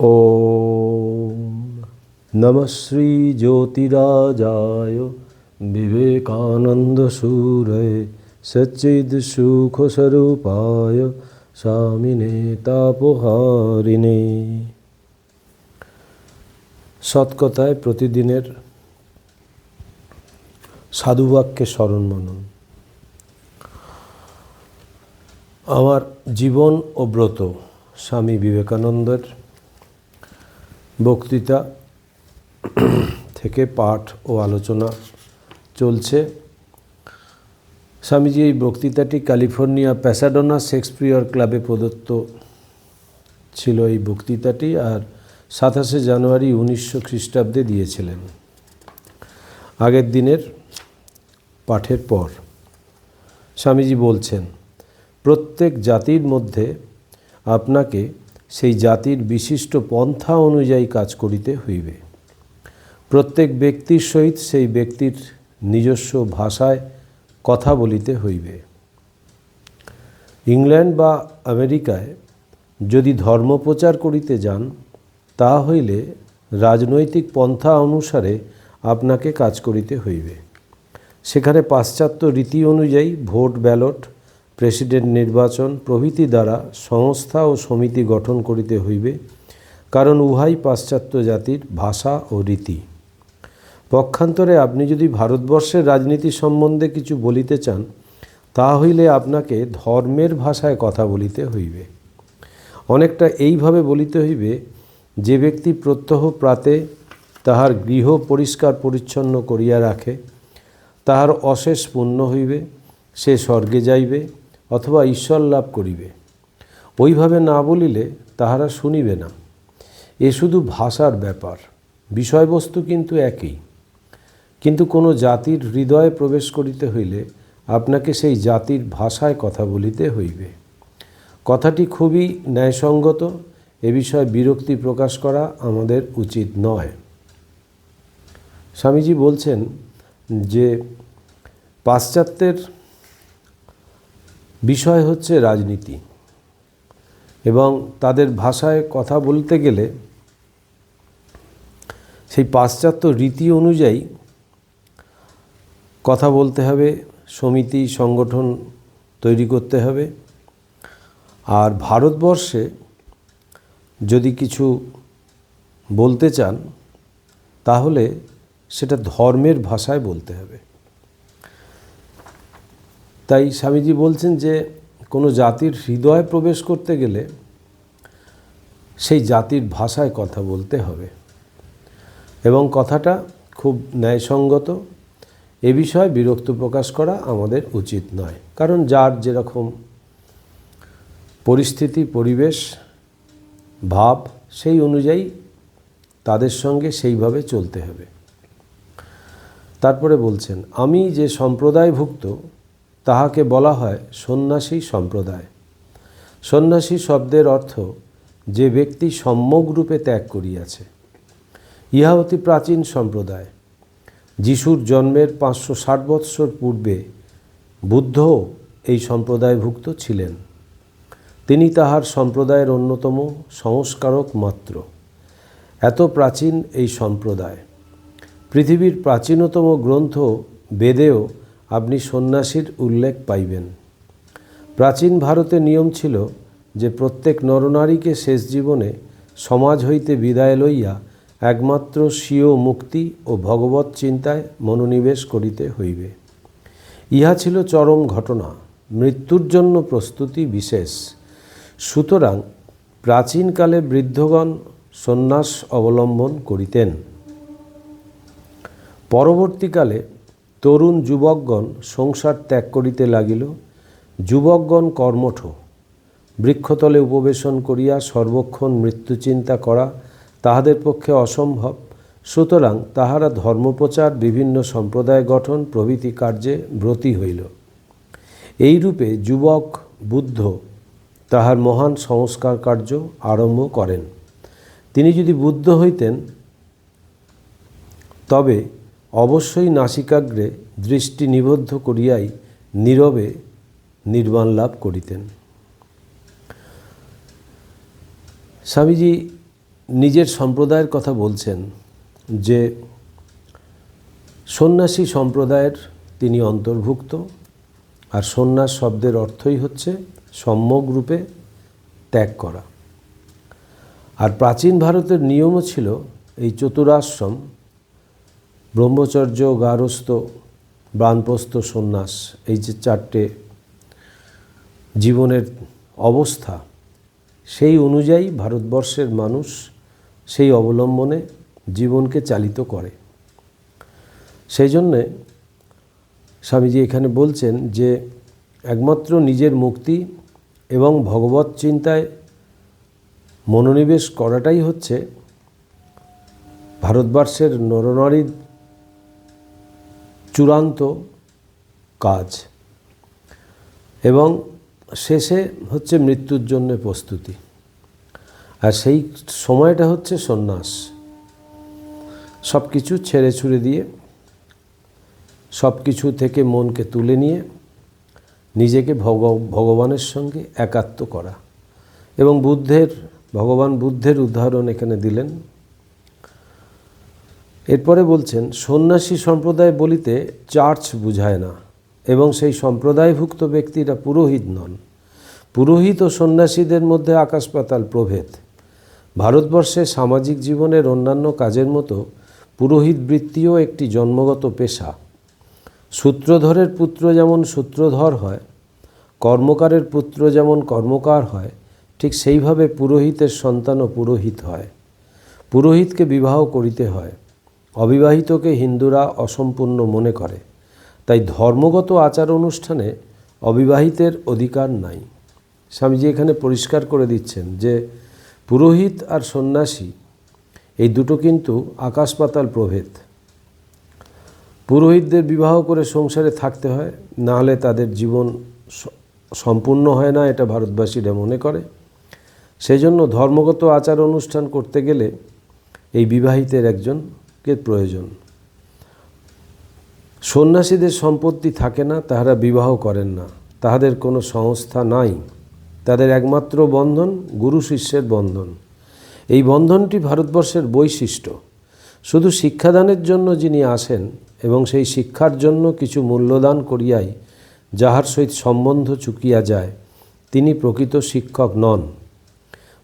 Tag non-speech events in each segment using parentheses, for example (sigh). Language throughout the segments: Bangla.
ও নমশ্রী জ্যোতিরাজায় বিবেকানন্দ সুরে সচিদ সুখ স্বরূপায় স্বামিনে তাপহারিণে সৎকথায় প্রতিদিনের সাধুবাক্যে স্মরণ মনন। আমার জীবন ও ব্রত স্বামী বিবেকানন্দের বক্তৃতা থেকে পাঠ ও আলোচনা চলছে। স্বামীজি, এই বক্তৃতাটি ক্যালিফোর্নিয়া প্যাসাডোনা শেক্সপিয়র ক্লাবে প্রদত্ত ছিল এই বক্তৃতাটি আর সাতাশে জানুয়ারি উনিশশো খ্রিস্টাব্দে দিয়েছিলেন। আগের দিনের পাঠের পর স্বামীজি বলছেন, প্রত্যেক জাতির মধ্যে আপনাকে সেই জাতির বিশিষ্ট পন্থা অনুযায়ী কাজ করিতে হইবে। প্রত্যেক ব্যক্তির সহিত সেই ব্যক্তির নিজস্ব ভাষায় কথা বলিতে হইবে। ইংল্যান্ড বা আমেরিকায় যদি ধর্ম প্রচার করিতে যান, তা হইলে রাজনৈতিক পন্থা অনুসারে আপনাকে কাজ করিতে হইবে। সেখানে পাশ্চাত্য রীতি অনুযায়ী ভোট ব্যালট প্রেসিডেন্ট নির্বাচন প্রভৃতি দ্বারা সংস্থা ও সমিতি গঠন করিতে হইবে, কারণ উহাই পাশ্চাত্য জাতির ভাষা ও রীতি। পক্ষান্তরে আপনি যদি ভারতবর্ষের রাজনীতি সম্বন্ধে কিছু বলিতে চান, তা হইলে আপনাকে ধর্মের ভাষায় কথা বলিতে হইবে। অনেকটা এইভাবে বলিতে হইবে, যে ব্যক্তি প্রত্যহ প্রাতে তাহার গৃহ পরিষ্কার পরিচ্ছন্ন করিয়া রাখে, তাহার অশেষ পুণ্য হইবে, সে স্বর্গে যাইবে অথবা ঈশ্বর লাভ করিবে। ওইভাবে না বলিলে তাহারা শুনিবে না। এ শুধু ভাষার ব্যাপার, বিষয়বস্তু কিন্তু একই। কিন্তু কোনো জাতির হৃদয়ে প্রবেশ করিতে হইলে আপনাকে সেই জাতির ভাষায় কথা বলিতে হইবে। কথাটি খুবই ন্যায়সঙ্গত, এ বিষয়ে বিরক্তি প্রকাশ করা আমাদের উচিত নয়। স্বামীজি বলছেন যে, পাশ্চাত্যের বিষয় হচ্ছে রাজনীতি। এবং তাদের ভাষায় কথা বলতে গেলে সেই পাশ্চাত্য রীতি অনুযায়ী কথা বলতে হবে, সমিতি, সংগঠন তৈরি করতে হবে। আর ভারতবর্ষে যদি কিছু বলতে চান, তাহলে সেটা ধর্মের ভাষায় বলতে হবে। তাই স্বামীজি বলছেন যে কোনো জাতির হৃদয়ে প্রবেশ করতে গেলে সেই জাতির ভাষায় কথা বলতে হবে। এবং কথাটা খুব ন্যায়সঙ্গত। এ বিষয়ে বিরক্ত প্রকাশ করা আমাদের উচিত নয়। কারণ যার যেরকম পরিস্থিতি, পরিবেশ, ভাব, সেই অনুযায়ী তাদের সঙ্গে সেইভাবে চলতে হবে। তারপরে বলছেন, আমি যে সম্প্রদায়ভুক্ত তাহাকে বলা হয় সন্ন্যাসী সম্প্রদায়। সন্ন্যাসী শব্দের অর্থ যে ব্যক্তি সম্যকরূপে ত্যাগ করিয়াছে। ইহা অতি প্রাচীন সম্প্রদায়। যিশুর জন্মের পাঁচশো ষাট বৎসর পূর্বে বুদ্ধও এই সম্প্রদায়ভুক্ত ছিলেন। তিনি তাহার সম্প্রদায়ের অন্যতম সংস্কারক মাত্র। এত প্রাচীন এই সম্প্রদায়। পৃথিবীর প্রাচীনতম গ্রন্থ বেদেও আপনি সন্ন্যাসীর উল্লেখ পাইবেন। প্রাচীন ভারতে নিয়ম ছিল যে প্রত্যেক নরনারীকে শেষ জীবনে সমাজ হইতে বিদায় লইয়া একমাত্র স্বীয় মুক্তি ও ভগবত চিন্তায় মনোনিবেশ করিতে হইবে। ইহা ছিল চরম ঘটনা, মৃত্যুর জন্য প্রস্তুতি বিশেষ। সুতরাং প্রাচীনকালে বৃদ্ধগণ সন্ন্যাস অবলম্বন করিতেন। পরবর্তীকালে তরুণ যুবকগণ সংসার ত্যাগ করিতে লাগিল, যুবকগণ কর্মঠ। বৃক্ষতলে উপবেশন করিয়া সর্বক্ষণ মৃত্যুচিন্তা করা তাহাদের পক্ষে অসম্ভব। সুতরাং তাহারা ধর্মপ্রচার, বিভিন্ন সম্প্রদায় গঠন, প্রভৃতি কার্যে ব্রতী হইল। এইরূপে যুবক, বুদ্ধ তাহার মহান সংস্কার কার্য আরম্ভ করেন। তিনি যদি বুদ্ধ হইতেন, তবে অবশ্যই নাসিকাগ্রে দৃষ্টি নিবদ্ধ করিয়াই নীরবে নির্বাণ লাভ করিতেন। স্বামীজি নিজের সম্প্রদায়ের কথা বলছেন যে, সন্ন্যাসী সম্প্রদায়ের তিনি অন্তর্ভুক্ত আর সন্ন্যাস শব্দের অর্থই হচ্ছে সম্যক রূপে ত্যাগ করা। আর প্রাচীন ভারতের নিয়মও ছিল এই চতুরাশ্রম ব্রহ্মচর্য গারস্থ বানপ্রস্থ সন্ন্যাস, এই যে চারটে জীবনের অবস্থা, সেই অনুযায়ী ভারতবর্ষের মানুষ সেই অবলম্বনে জীবনকে চালিত করে। সেই জন্যে স্বামীজি এখানে বলছেন যে, একমাত্র নিজের মুক্তি এবং ভগবত চিন্তায় মনোনিবেশ করাটাই হচ্ছে ভারতবর্ষের নরনারীর চূড়ান্ত কাজ। এবং শেষে হচ্ছে মৃত্যুর জন্য প্রস্তুতি। আর সেই সময়টা হচ্ছে সন্ন্যাস। সব কিছু ছেড়ে ছুড়ে দিয়ে সব কিছু থেকে মনকে তুলে নিয়ে, নিজেকে ভগ, ভগবানের সঙ্গে একাত্ম করা। এবং বুদ্ধের, ভগবান বুদ্ধের উদাহরণ এখানে দিলেন। এরপরে বলছেন, সন্ন্যাসী সম্প্রদায় বলিতে চার্চ বুঝায় না এবং সেই সম্প্রদায়ভুক্ত ব্যক্তিরা পুরোহিত নন। পুরোহিত ও সন্ন্যাসীদের মধ্যে আকাশ পাতাল প্রভেদ। ভারতবর্ষে সামাজিক জীবনের অন্যান্য কাজের মতো পুরোহিত বৃত্তিও একটি জন্মগত পেশা। সূত্রধরের পুত্র যেমন সূত্রধর হয়, কর্মকারের পুত্র যেমন কর্মকার হয়, ঠিক সেইভাবে পুরোহিতের সন্তানও পুরোহিত হয়। পুরোহিতকে বিবাহ করিতে হয়। অবিবাহিতকে হিন্দুরা অসম্পূর্ণ মনে করে। তাই ধর্মগত আচার অনুষ্ঠানে অবিবাহিতের অধিকার নাই। স্বামীজি এখানে পরিষ্কার করে দিচ্ছেন যে, পুরোহিত আর সন্ন্যাসী, এই দুটো কিন্তু আকাশ পাতাল প্রভেদ। পুরোহিতদের বিবাহ করে সংসারে থাকতে হয় নাহলে তাদের জীবন সম্পূর্ণ হয় না, এটা ভারতবাসীরা মনে করে। সেই জন্য ধর্মগত আচার অনুষ্ঠান করতে গেলে এই বিবাহিতের একজনকে প্রয়োজন? সন্ন্যাসীদের সম্পত্তি থাকে না, তাহারা বিবাহ করেন না। তাহাদের কোনো সংস্থা নাই। তাদের একমাত্র বন্ধন গুরু শিষ্যের বন্ধন। এই বন্ধনটি ভারতবর্ষের বৈশিষ্ট্য। শুধু শিক্ষাদানের জন্য যিনি আসেন এবং সেই শিক্ষার জন্য কিছু মূল্যদান করিয়াই যাহার সহিত সম্বন্ধ চুকিয়া যায়, তিনি প্রকৃত শিক্ষক নন।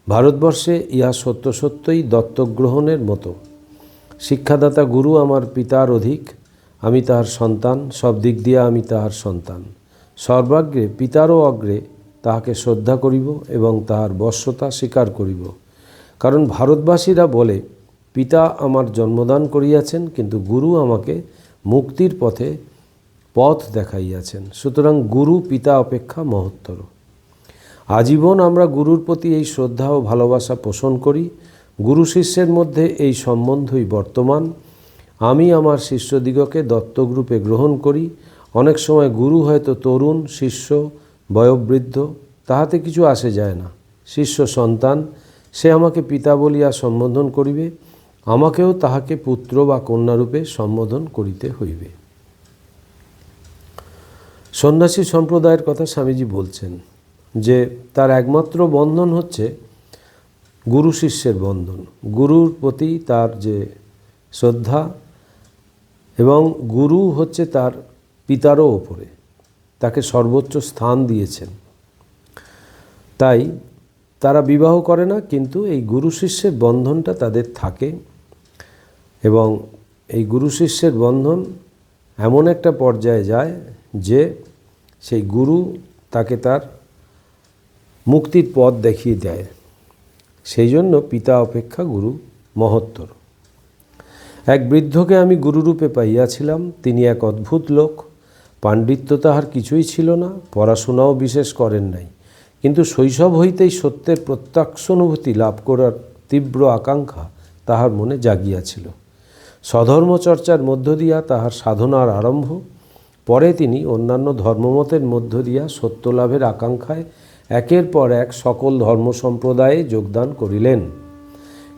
ভারতবর্ষে ইহা সত্য সত্যই দত্তক গ্রহণের মতো। শিক্ষাদাতা গুরু আমার পিতার অধিক, আমি তাহার সন্তান, সব দিক দিয়া আমি তাহার সন্তান। সর্বাগ্রে, পিতারও অগ্রে তাহাকে শ্রদ্ধা করিব এবং তাহার বশ্যতা স্বীকার করিব। কারণ ভারতবাসীরা বলে, পিতা আমার জন্মদান করিয়াছেন, কিন্তু গুরু আমাকে মুক্তির পথে পথ দেখাইয়াছেন। সুতরাং গুরু পিতা অপেক্ষা মহত্তর। আজীবন আমরা গুরুর প্রতি এই শ্রদ্ধা ও ভালোবাসা পোষণ করি গুরু শিষ্যের মধ্যে এই সম্বন্ধই বর্তমান। আমি আমার শিষ্যদিগকে দত্তগ্রুপে গ্রহণ করি। অনেক সময় গুরু হয়তো তরুণ, শিষ্য, বয়োবৃদ্ধ, তাহাতে কিছু আসে যায় না। শিষ্য সন্তান, সে আমাকে পিতা বলিয়া সম্বোধন করিবে, আমাকেও তাহাকে পুত্র বা কন্যারূপে সম্বোধন করিতে হইবে। সন্ন্যাসী সম্প্রদায়ের কথা স্বামীজি বলছেন যে, তার একমাত্র বন্ধন হচ্ছে গুরু শিষ্যের বন্ধন। গুরুর প্রতি তার যে শ্রদ্ধা এবং গুরু হচ্ছে তার পিতারও ওপরে, তাকে সর্বোচ্চ স্থান দিয়েছেন। তাই তারা বিবাহ করে না, কিন্তু এই গুরু শিষ্যের বন্ধনটা তাদের থাকে এবং এই গুরু শিষ্যের বন্ধন এমন একটা পর্যায়ে যায় যে সেই গুরু তাকে তার মুক্তির পথ দেখিয়ে দেয়। সেই জন্য পিতা অপেক্ষা গুরু মহত্তর। এক বৃদ্ধকে আমি গুরুরূপে পাইয়াছিলাম, তিনি এক অদ্ভুত লোক। পাণ্ডিত্য তাহার কিছুই ছিল না, পড়াশোনাও বিশেষ করেন নাই। কিন্তু শৈশব হইতেই সত্যের প্রত্যক্ষানুভূতি লাভ করার তীব্র আকাঙ্ক্ষা তাহার মনে জাগিয়াছিল। স্বধর্মচর্চার মধ্য দিয়া তাহার সাধনার আরম্ভ, পরে তিনি অন্যান্য ধর্মমতের মধ্য দিয়া সত্যলাভের আকাঙ্ক্ষায় একের পর এক সকল ধর্ম সম্প্রদায়ে যোগদান করিলেন।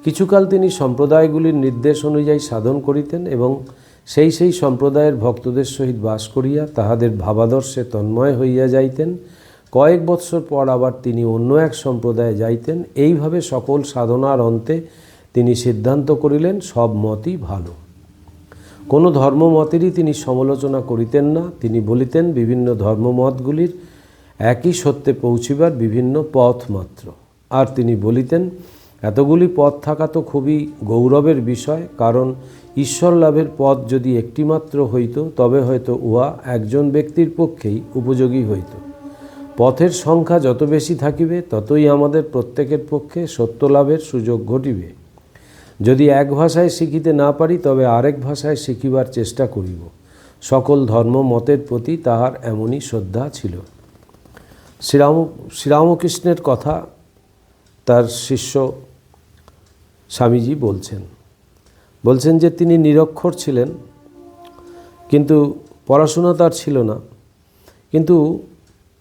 কিছুকাল তিনি সম্প্রদায়গুলির নির্দেশ অনুযায়ী সাধন করিতেন এবং সেই সেই সম্প্রদায়ের ভক্তদের সহিত বাস করিয়া তাহাদের ভাবাদর্শে তন্ময় হইয়া যাইতেন। কয়েক বৎসর পর আবার তিনি অন্য এক সম্প্রদায়ে যাইতেন। এইভাবে সকল সাধনার অন্তে তিনি সিদ্ধান্ত করিলেন, সব মতই ভালো। কোনো ধর্মমতেরই তিনি সমালোচনা করিতেন না। তিনি বলিতেন, বিভিন্ন ধর্মমতগুলির একই সত্যে পৌঁছিবার বিভিন্ন পথ মাত্র। আর তিনি বলিতেন, এতগুলি পথ থাকা তো খুবই গৌরবের বিষয়, কারণ ঈশ্বর লাভের পথ যদি একটিমাত্র হইত, তবে হয়তো উহা একজন ব্যক্তির পক্ষেই উপযোগী হইত। পথের সংখ্যা যত বেশি থাকিবে, ততই আমাদের প্রত্যেকের পক্ষে সত্য লাভের সুযোগ ঘটিবে। যদি এক ভাষায় শিখিতে না পারি, তবে আরেক ভাষায় শিখিবার চেষ্টা করিব। সকল ধর্ম মতের প্রতি তাহার এমনই শ্রদ্ধা ছিল। শ্রীরাম, শ্রীরামকৃষ্ণের কথা তার শিষ্য স্বামীজি বলছেন। বলছেন যে তিনি নিরক্ষর ছিলেন, কিন্তু পড়াশোনা তার ছিল না। কিন্তু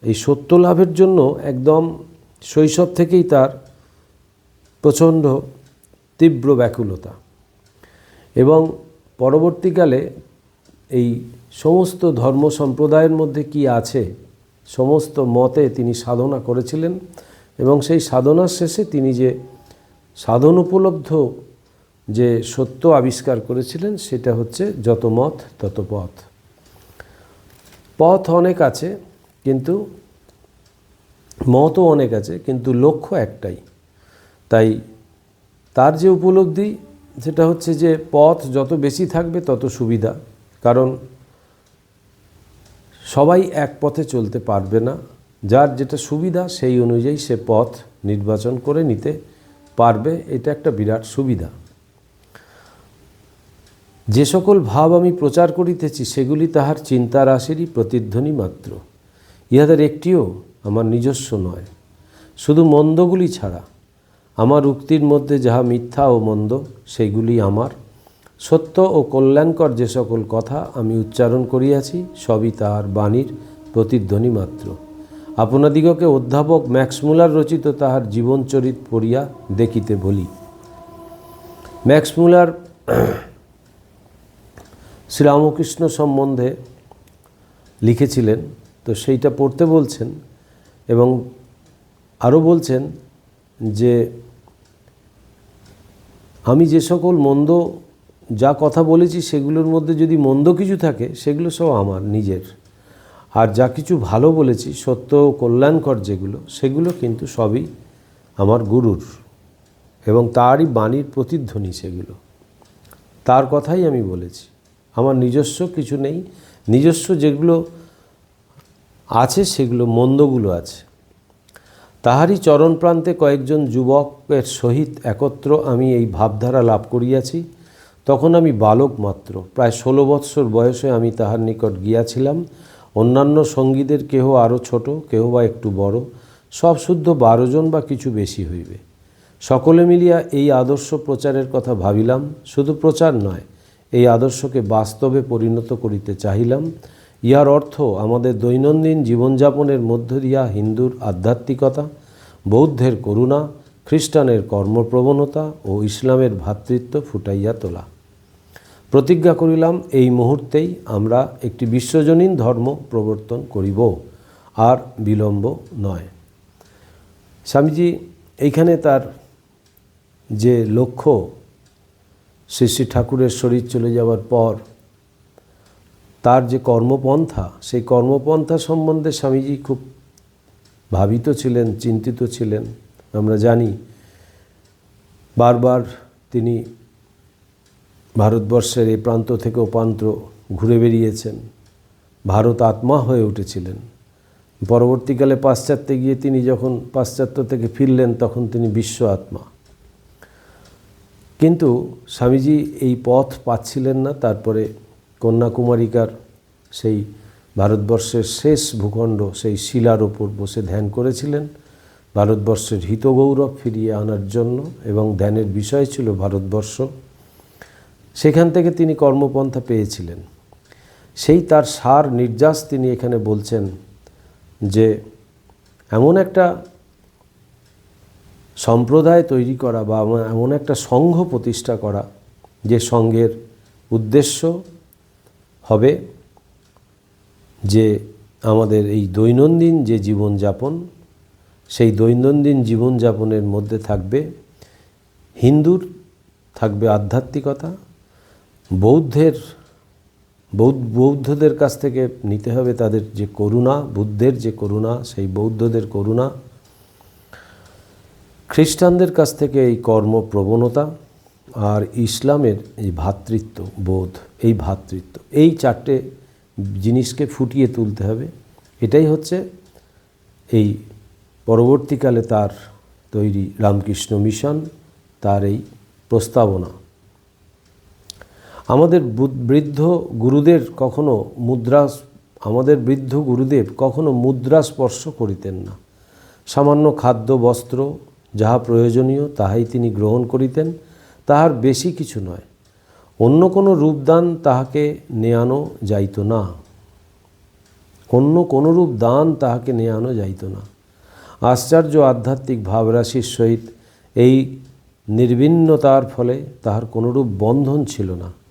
এই সত্য লাভের জন্য একদম শৈশব থেকেই তার প্রচণ্ড তীব্র ব্যাকুলতা এবং পরবর্তীকালে এই সমস্ত ধর্ম সম্প্রদায়ের মধ্যে কি আছে সমস্ত মতে তিনি সাধনা করেছিলেন এবং সেই সাধনার শেষে তিনি যে সাধন উপলব্ধ যে সত্য আবিষ্কার করেছিলেন, সেটা হচ্ছে যত মত তত পথ। পথ অনেক আছে, কিন্তু মতও অনেক আছে, কিন্তু লক্ষ্য একটাই। তাই তার যে উপলব্ধি, সেটা হচ্ছে যে পথ যত বেশি থাকবে তত সুবিধা। কারণ সবাই এক পথে চলতে পারবে না। যার যেটা সুবিধা, সেই অনুযায়ী সে পথ নির্বাচন করে নিতে পারবে। এটা একটা বিরাট সুবিধা। যে সকল ভাব আমি প্রচার করিতেছি, সেগুলি তাহার চিন্তা রাশিরই প্রতিধ্বনি মাত্র। ইহাদের একটিও আমার নিজস্ব নয়। শুধু মন্দগুলি ছাড়া। আমার উক্তির মধ্যে যাহা মিথ্যা ও মন্দ, সেগুলি আমার সত্য ও কল্যাণকর যে সকল কথা আমি উচ্চারণ করিয়াছি, সবই তাহার বাণীর প্রতিধ্বনি মাত্র। আপনাদিগকে অধ্যাপক ম্যাক্সমূলার রচিত তাহার জীবনচরিত পড়িয়া দেখিতে বলি। ম্যাক্সমূলার (clears throat) শ্রীরামকৃষ্ণ সম্বন্ধে লিখেছিলেন, তো সেইটা পড়তে বলছেন এবং আরও বলছেন যে, আমি যে সকল মন্দ যা কথা বলেছি সেগুলোর মধ্যে যদি মন্দ কিছু থাকে, সেগুলো সব আমার, নিজের। আর যা কিছু ভালো বলেছি, সত্য ও কল্যাণকর যেগুলো, সেগুলো কিন্তু সবই আমার গুরুর এবং তারই বাণীর প্রতিধ্বনি সেগুলো। তার কথাই আমি বলেছি। আমার নিজস্ব কিছু নেই। নিজস্ব যেগুলো আছে, সেগুলো মন্দগুলো আছে। তাহারই চরণ প্রান্তে কয়েকজন যুবকের সহিত একত্র আমি এই ভাবধারা লাভ করিয়াছি। তখন আমি বালক মাত্র। প্রায় ষোলো বৎসর বয়সে আমি তাহার নিকট গিয়াছিলাম। অন্যান্য সঙ্গীদের কেহ আরও ছোট, কেহ বা একটু বড়, সব শুদ্ধ বারো জন বা কিছু বেশি হইবে। সকলে মিলিয়া এই আদর্শ প্রচারের কথা ভাবিলাম। শুধু প্রচার নয়, এই আদর্শকে বাস্তবে পরিণত করিতে চাহিলাম। ইহার অর্থ আমাদের দৈনন্দিন জীবনযাপনের মধ্য দিয়া হিন্দুর আধ্যাত্মিকতা, বৌদ্ধের করুণা, খ্রিস্টানের কর্মপ্রবণতা ও ইসলামের ভ্রাতৃত্ব ফুটাইয়া তোলা। প্রতিজ্ঞা করিলাম, এই মুহূর্তেই আমরা একটি বিশ্বজনীন ধর্ম প্রবর্তন করিব, আর বিলম্ব নয়। স্বামীজি, এইখানে তার যে লক্ষ্য, শ্রী শ্রী ঠাকুরের শরীর চলে যাওয়ার পর তার যে কর্মপন্থা, সেই কর্মপন্থা সম্বন্ধে স্বামীজি খুব ভাবিত ছিলেন, চিন্তিত ছিলেন। আমরা জানি, বারবার তিনি ভারতবর্ষের এই প্রান্ত থেকে ও প্রান্ত ঘুরে বেরিয়েছেন। ভারত আত্মা হয়ে উঠেছিলেন। পরবর্তীকালে পাশ্চাত্যে গিয়ে তিনি যখন পাশ্চাত্য থেকে ফিরলেন, তখন তিনি বিশ্ব আত্মা। কিন্তু স্বামীজি এই পথ পাচ্ছিলেন না। তারপরে কন্যাকুমারিকার সেই ভারতবর্ষের শেষ ভূখণ্ড, সেই শিলার ওপর বসে ধ্যান করেছিলেন। ভারতবর্ষের হিতগৌরব ফিরিয়ে আনার জন্য এবং ধ্যানের বিষয় ছিল ভারতবর্ষ। সেখান থেকে তিনি কর্মপন্থা পেয়েছিলেন। সেই তার সার নির্যাস তিনি এখানে বলছেন যে, এমন একটা সম্প্রদায় তৈরি করা বা এমন একটা সংঘ প্রতিষ্ঠা করা যে সংঘের উদ্দেশ্য হবে যে আমাদের এই দৈনন্দিন যে জীবনযাপন, সেই দৈনন্দিন জীবনযাপনের মধ্যে থাকবে হিন্দুর, থাকবে আধ্যাত্মিকতা বৌদ্ধের বৌদ্ধ বৌদ্ধদের কাছ থেকে নিতে হবে তাদের যে করুণা, বুদ্ধের যে করুণা, সেই বৌদ্ধদের করুণা। খ্রিস্টানদের কাছ থেকে এই কর্মপ্রবণতা আর ইসলামের এই ভ্রাতৃত্ব বোধ, এই ভ্রাতৃত্ব এই চারটে জিনিসকে ফুটিয়ে তুলতে হবে। এটাই হচ্ছে এই পরবর্তীকালে তার তৈরি রামকৃষ্ণ মিশন, তার এই প্রস্তাবনা। আমাদের বৃদ্ধ গুরুদের কখনো মুদ্রা আমাদের বৃদ্ধ গুরুদেব কখনো মুদ্রা স্পর্শ করিতেন না। সামান্য খাদ্য, বস্ত্র যাহা প্রয়োজনীয় তাহাই তিনি গ্রহণ করিতেন, তাহার বেশি কিছু নয়। অন্য কোনো রূপদান তাহাকে নেয়ানো যাইত না। অন্য কোনো রূপ দান তাহাকে নেয়ানো যাইত না। আশ্চর্য আধ্যাত্মিক ভাবরাশির সহিত এই নির্বিন্নতার ফলে তাহার কোনোরূপ বন্ধন ছিল না।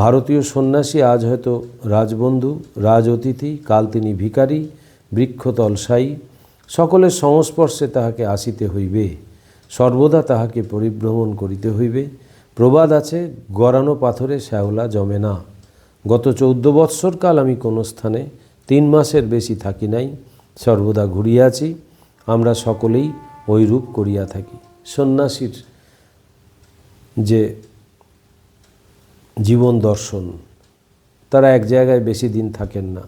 ভারতীয় সন্ন্যাসী আজ হয়তো রাজবন্ধু রাজ অতিথি কাল তিনি ভিখারি বৃক্ষতলসায়ী সকলের সংস্পর্শে তাহাকে আসিতে হইবে। সর্বদা তাহাকে পরিভ্রমণ করিতে হইবে। প্রবাদ আছে গড়ানো পাথরে শ্যাওলা জমে না। গত চৌদ্দ বৎসরকাল আমি কোনো স্থানে, তিন মাসের বেশি থাকি নাই, সর্বদা ঘুরিয়াছি আমরা সকলেই ওই রূপ করিয়া থাকি। সন্ন্যাসীর যে জীবন দর্শন। তারা এক জায়গায় বেশি দিন থাকেন না।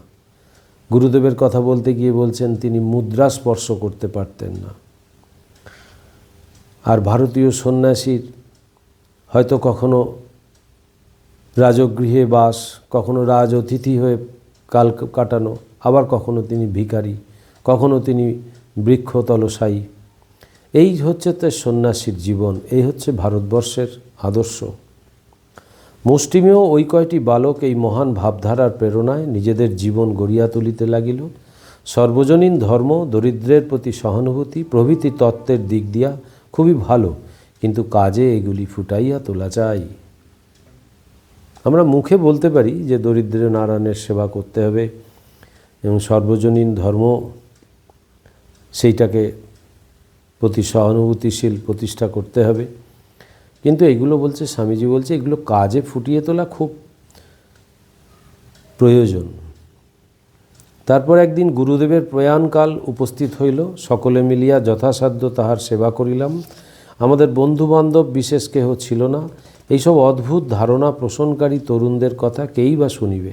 গুরুদেবের কথা বলতে গিয়ে বলছেন, তিনি মুদ্রা স্পর্শ করতে পারতেন না। আর ভারতীয় সন্ন্যাসীর হয়তো কখনো রাজগৃহে বাস, কখনো রাজ অতিথি হয়ে কাল কাটানো, আবার কখনো তিনি ভিখারি, কখনো তিনি বৃক্ষতলসায়ী এই হচ্ছে তো সন্ন্যাসীর জীবন, এই হচ্ছে ভারতবর্ষের আদর্শ। মুষ্টিমেয় ওই কয়টি বালক এই মহান ভাবধারার প্রেরণায় নিজেদের জীবন গড়িয়া তুলিতে লাগিল। সর্বজনীন ধর্ম, দরিদ্রের প্রতি সহানুভূতি, প্রভৃতি তত্ত্বের দিক দিয়া খুবই ভালো, কিন্তু কাজে এগুলি ফুটাইয়া তোলা চাই। আমরা মুখে বলতে পারি যে দরিদ্র নারায়ণের সেবা করতে হবে এবং সর্বজনীন ধর্ম সেইটাকে প্রতি সহানুভূতিশীল প্রতিষ্ঠা করতে হবে। কিন্তু এগুলো বলছে স্বামীজি বলছে এগুলো কাজে ফুটিয়ে তোলা খুব প্রয়োজন। তারপর একদিন গুরুদেবের প্রয়াণকাল উপস্থিত হইল, সকলে মিলিয়া যথাসাধ্য তাহার সেবা করিলাম। আমাদের বন্ধুবান্ধব বিশেষ কেহ ছিল না। এইসব অদ্ভুত ধারণা পোষণকারী তরুণদের কথা কেই বা শুনিবে?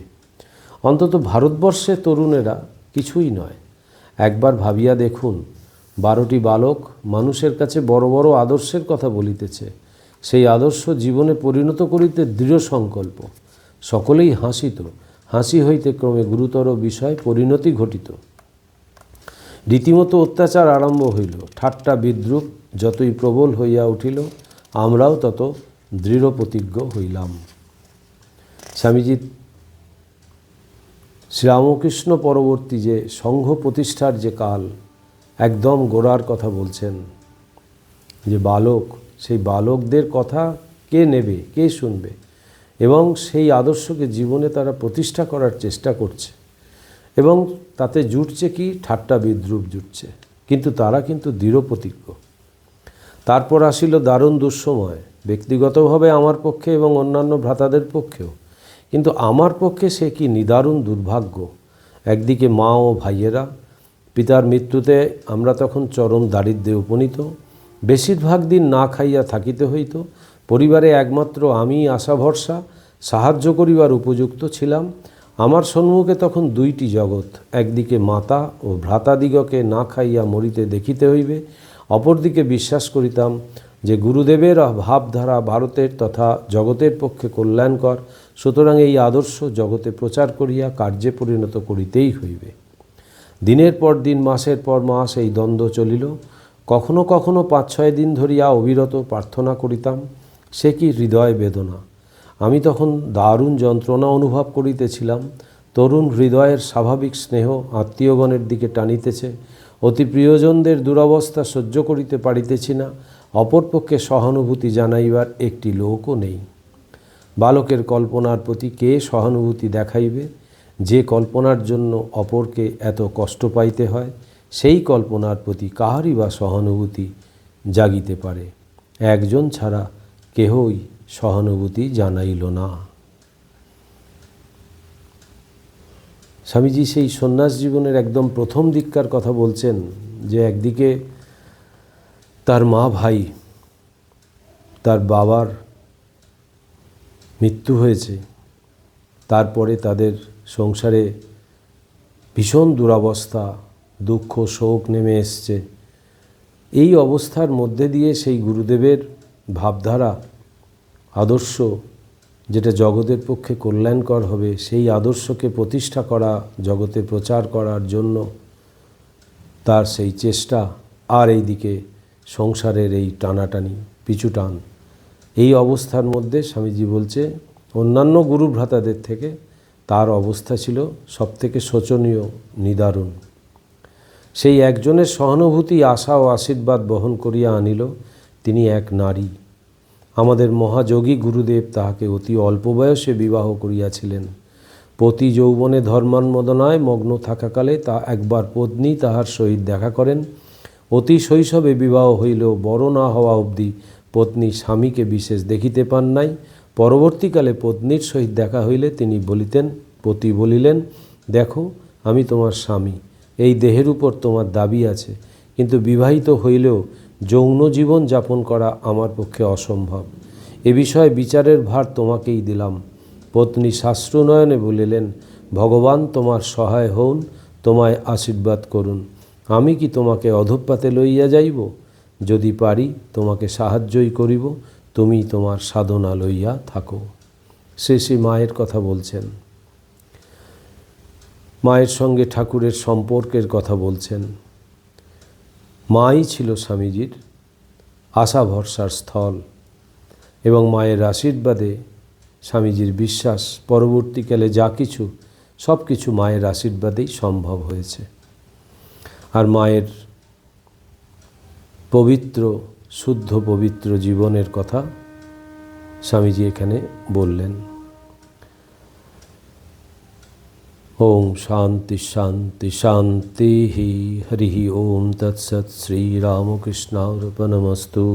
অন্তত ভারতবর্ষে তরুণেরা কিছুই নয়। একবার ভাবিয়া দেখুন, বারোটি বালক মানুষের কাছে বড় বড় আদর্শের কথা বলিতেছে। সেই আদর্শ জীবনে পরিণত করিতে দৃঢ় সংকল্প। সকলেই হাসিত। হাসি হইতে ক্রমে গুরুতর বিষয় পরিণতি ঘটিত। রীতিমতো অত্যাচার আরম্ভ হইল। ঠাট্টা বিদ্রুপ যতই প্রবল হইয়া উঠিল, আমরাও তত দৃঢ় প্রতিজ্ঞ হইলাম। স্বামীজি, শ্রীরামকৃষ্ণ পরবর্তী যে সংঘ প্রতিষ্ঠার যে কাল, একদম গোড়ার কথা বলছেন যে, বালক সেই বালকদের কথা কে নেবে, কে শুনবে? এবং সেই আদর্শকে জীবনে তারা প্রতিষ্ঠা করার চেষ্টা করছে। এবং তাতে জুটছে কি? ঠাট্টা বিদ্রুপ জুটছে। কিন্তু তারা কিন্তু দৃঢ় প্রতিজ্ঞ তারপর আসিল দারুণ দুঃসময়। ব্যক্তিগতভাবে আমার পক্ষে এবং অন্যান্য ভ্রাতাদের পক্ষেও। কিন্তু আমার পক্ষে সে কি নিদারুণ দুর্ভাগ্য। একদিকে মা ও ভাইয়েরা, পিতার মৃত্যুতে আমরা তখন চরম দারিদ্র্যে উপনীত। বেশিরভাগ দিন না খাইয়া থাকিতে হইত, পরিবারে একমাত্র আমি আশা ভরসা, সাহায্য করিবার উপযুক্ত ছিলাম। আমার সম্মুখে তখন দুইটি জগৎ, একদিকে মাতা ও ভ্রাতাদিগকে না খাইয়া মরিতে দেখিতে হইবে, অপরদিকে বিশ্বাস করিতাম যে গুরুদেবের ভাবধারা ভারতের তথা জগতের পক্ষে কল্যাণকর, সুতরাং এই আদর্শ জগতে প্রচার করিয়া কার্যে পরিণত করিতেই হইবে। দিনের পর দিন, মাসের পর মাস এই দ্বন্দ্ব চলিল। কখনো কখনো পাঁচ ছয় দিন ধরিয়া অবিরত প্রার্থনা করিতাম, সে কি হৃদয় বেদনা? আমি তখন দারুণ যন্ত্রণা অনুভব করিতেছিলাম, তরুণ হৃদয়ের স্বাভাবিক স্নেহ আত্মীয়গণের দিকে টানিতেছে, অতি প্রিয়জনদের দুরবস্থা সহ্য করিতে পারিতেছি না, অপরপক্ষে সহানুভূতি জানাইবার একটি লোকও নেই। বালকের কল্পনার প্রতি কে সহানুভূতি দেখাইবে? যে কল্পনার জন্য অপরকে এত কষ্ট পাইতে হয় সেই কল্পনার প্রতি কাহারই বা সহানুভূতি জাগিতে পারে। একজন ছাড়া কেহই সহানুভূতি জানাইল না। স্বামীজি সেই সন্ন্যাস জীবনের একদম প্রথম দিককার কথা বলছেন যে একদিকে তার মা ভাই, তার বাবার মৃত্যু হয়েছে, তারপরে তাদের সংসারে ভীষণ দুরবস্থা দুঃখ, শোক নেমে এসছে। এই অবস্থার মধ্যে দিয়ে সেই গুরুদেবের ভাবধারা, আদর্শ, যেটা জগতের পক্ষে কল্যাণকর হবে, সেই আদর্শকে প্রতিষ্ঠা করা, জগতে প্রচার করার জন্য তার সেই চেষ্টা আর এইদিকে সংসারের এই টানাটানি, পিছু টান। এই অবস্থার মধ্যে স্বামীজি বলছে, অন্যান্য গুরু ভ্রাতাদের থেকে তার অবস্থা ছিল সবথেকে শোচনীয়, নিদারুণ। সেই একজনের সহানুভূতি, আশা ও আশীর্বাদ বহন করিয়া আনিল। তিনি এক নারী। আমাদের মহাযোগী গুরুদেব তাহাকে অতি অল্প বয়সে বিবাহ করিয়াছিলেন। পতি যৌবনে ধর্মান্মদনায় মগ্ন থাকাকালে তা একবার পত্নী তাহার সহিত দেখা করেন। অতি শৈশবে বিবাহ হইলেও বড় না হওয়া অবধি পত্নী স্বামীকে বিশেষ দেখিতে পান নাই। পরবর্তীকালে পত্নীর সহিত দেখা হইলে তিনি বলিতেন, পতি বলিলেন, দেখো, আমি তোমার স্বামী। এই দেহের উপর তোমার দাবি আছে। কিন্তু বিবাহিত হইলেও যৌন জীবন যাপন করা আমার পক্ষে অসম্ভব। এ বিষয়ে বিচারের ভার তোমাকেই দিলাম। পত্নী শাস্ত্রনয়নে বলিলেন, ভগবান তোমার সহায় হউন, তোমায় আশীর্বাদ করুন। আমি কি তোমাকে অধঃপাতে লইয়া যাইব? যদি পারি, তোমাকে সাহায্যই করিব। তুমি তোমার সাধনা লইয়া থাকো। শ্রী শ্রী মায়ের কথা বলছেন। মায়ের সঙ্গে ঠাকুরের সম্পর্কের কথা বলছেন। মাই ছিল স্বামীজির আশা ভরসার স্থল এবং মায়ের আশীর্বাদে স্বামীজির বিশ্বাস পরবর্তীকালে যা কিছু, সব কিছু মায়ের আশীর্বাদেই সম্ভব হয়েছে। আর মায়ের পবিত্র, শুদ্ধ, পবিত্র জীবনের কথা স্বামীজি এখানে বললেন। ওম শান্তি শান্তি শান্তি হরি ওম তৎসৎ শ্রীরামকৃষ্ণার্পণমস্তু